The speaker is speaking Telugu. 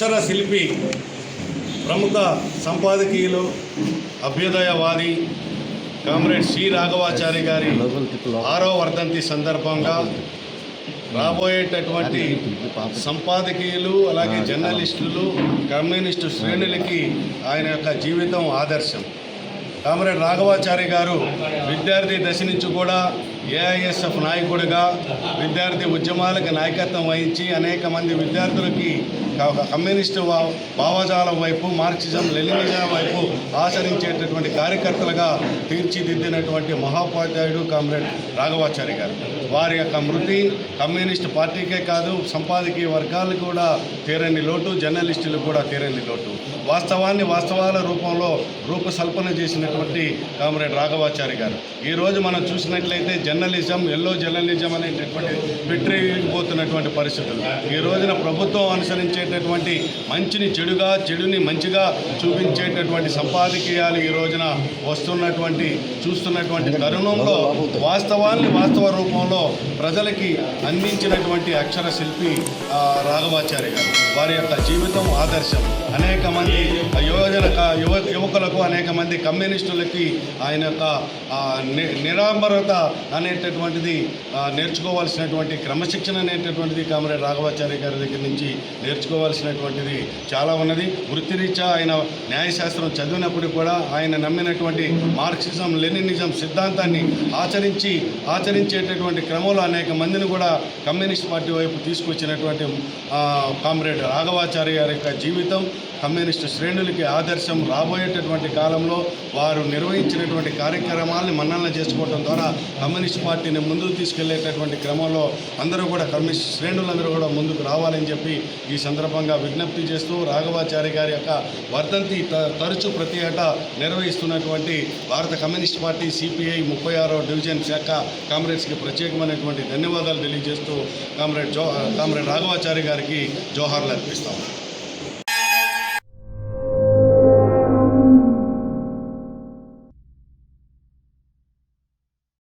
అక్షర శిల్పి ప్రముఖ సంపాదకీయులు అభ్యుదయవాది కామ్రేడ్ శ్రీ రాఘవాచారి గారి ఆరో వర్ధంతి సందర్భంగా రాబోయేటటువంటి సంపాదకీయులు అలాగే జర్నలిస్టులు కమ్యూనిస్టు శ్రేణులకి ఆయన యొక్క జీవితం ఆదర్శం. కామ్రేడ్ రాఘవాచారి గారు విద్యార్థి దశ నుంచి కూడా ఏఐఎస్ఎఫ్ నాయకుడిగా విద్యార్థి ఉద్యమాలకు నాయకత్వం వహించి అనేక మంది విద్యార్థులకి కమ్యూనిస్టు భావజాలం వైపు మార్క్సిజం లెనినిజం వైపు ఆచరించేటటువంటి కార్యకర్తలుగా తీర్చిదిద్దినటువంటి మహోపాధ్యాయుడు కామ్రేడ్ రాఘవాచారి గారు. వారి యొక్క మృతి కమ్యూనిస్ట్ పార్టీకే కాదు సంపాదకీయ వర్గాలు కూడా తీరని లోటు జర్నలిస్టులు కూడా తీరని లోటు. వాస్తవాన్ని వాస్తవాల రూపంలో రూపసల్పన చేసినటువంటి కామ్రేడ్ రాఘవాచారి గారు. ఈ రోజు మనం చూసినట్లయితే జర్నలిజం ఎల్లో జర్నలిజం అనేటటువంటి పెట్టిపోతున్నటువంటి పరిస్థితులు. ఈ రోజున ప్రభుత్వం అనుసరించేటటువంటి మంచిని చెడుగా చెడుని మంచిగా చూపించేటటువంటి సంపాదకీయాలు ఈ రోజున వస్తున్నటువంటి చూస్తున్నటువంటి తరుణంలో వాస్తవాన్ని వాస్తవ రూపంలో ప్రజలకి అందించినటువంటి అక్షర శిల్పి రాఘవాచార్య రాఘవాచారి గారు. వారి యొక్క జీవితం ఆదర్శం. అనేక మంది యువజన యువ యువకులకు అనేక మంది కమ్యూనిస్టులకి ఆయన యొక్క నిరాంబరత అనేటటువంటిది నేర్చుకోవాల్సినటువంటి క్రమశిక్షణ అనేటటువంటిది కామరేడ్ రాఘవాచార్య గారి దగ్గర నుంచి నేర్చుకోవాల్సినటువంటిది చాలా ఉన్నది. వృత్తిరీత్యా ఆయన న్యాయశాస్త్రం చదివినప్పుడు కూడా ఆయన నమ్మినటువంటి మార్క్సిజం లెనినిజం సిద్ధాంతాన్ని ఆచరించి ఆచరించేటటువంటి క్రమంలో అనేక మందిని కూడా కమ్యూనిస్ట్ పార్టీ వైపు తీసుకొచ్చినటువంటి కామ్రేడ్ రాఘవాచార్య గారి యొక్క జీవితం కమ్యూనిస్టు శ్రేణులకి ఆదర్శం రాబోయేటటువంటి కాలంలో వారు నిర్వహించినటువంటి కార్యక్రమాలని మన్నన చేసుకోవడం ద్వారా కమ్యూనిస్ట్ పార్టీని ముందుకు తీసుకెళ్ళేటటువంటి క్రమంలో అందరూ కూడా కమ్యూనిస్ట్ శ్రేణులందరూ కూడా ముందుకు రావాలని చెప్పి ఈ సందర్భంగా విజ్ఞప్తి చేస్తూ రాఘవాచారి గారి యొక్క వర్ధంతి త- తరచూ ప్రతి ఏటా నిర్వహిస్తున్నటువంటి భారత కమ్యూనిస్ట్ పార్టీ సిపిఐ ముప్పై ఆరో డివిజన్ శాఖ కామ్రేడ్స్కి ప్రత్యేకమైనటువంటి ధన్యవాదాలు తెలియజేస్తూ కామ్రేడ్ జో కామ్రేడ్ రాఘవాచారి గారికి జోహార్లు అర్పిస్తాము